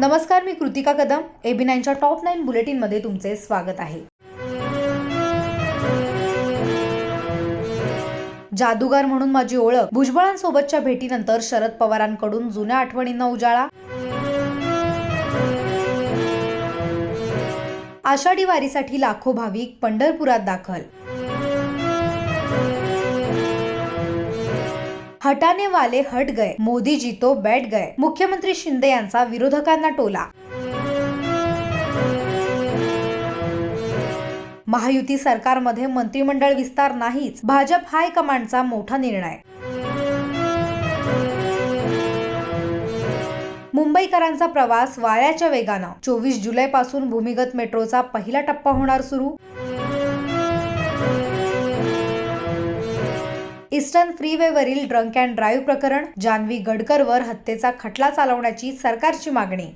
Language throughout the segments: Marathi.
नमस्कार मी कृतिका कदम. एबी नाईनच्या टॉप नाईन बुलेटिनमध्ये तुमचे स्वागत आहे. जादूगार म्हणून माझी ओळख. भुजबळांसोबतच्या भेटीनंतर शरद पवारांकडून जुन्या आठवणींना उजाळा. आषाढी वारीसाठी लाखो भाविक पंढरपुरात दाखल. हटाने वाले हट गए मोदी जी तो बैठ गए. मुख्यमंत्री शिंदे यांचा विरोधकांना टोला. महायुती सरकारमध्ये मंत्रिमंडळ विस्तार नाहीच भाजप हायकमांडचा मोठा निर्णय. मुंबईकरांचा प्रवास वाऱ्याच्या वेगानं. चोवीस जुलै पासून भूमिगत मेट्रोचा पहिला टप्पा होणार सुरू. ईस्टर्न फ्रीवेवरील ड्रंक अँड ड्राईव्ह प्रकरण जान्हवी गडकरवर हत्येचा खटला चालवण्याची सरकारची मागणी.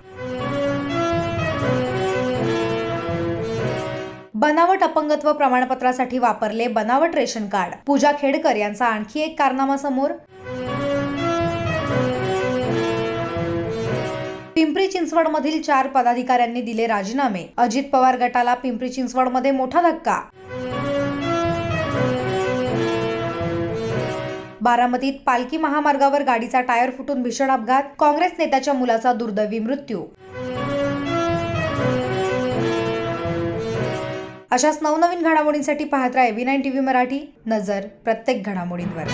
बनावट अपंगत्व प्रमाणपत्रासाठी वापरले बनावट रेशन कार्ड. पूजा खेडकर यांचा आणखी एक कारनामा समोर. पिंपरी चिंचवडमधील चार पदाधिकाऱ्यांनी दिले राजीनामे. अजित पवार गटाला पिंपरी चिंचवडमध्ये मोठा धक्का बारामतीत पालखी महामार्गावर गाडीचा टायर फुटून भीषण अपघात. काँग्रेस नेत्याच्या मुलाचा दुर्दैवी मृत्यू. अशाच नवनवीन घडामोडींसाठी पाहत राहा एव्ही नाईन टीव्ही मराठी. नजर प्रत्येक घडामोडींवर.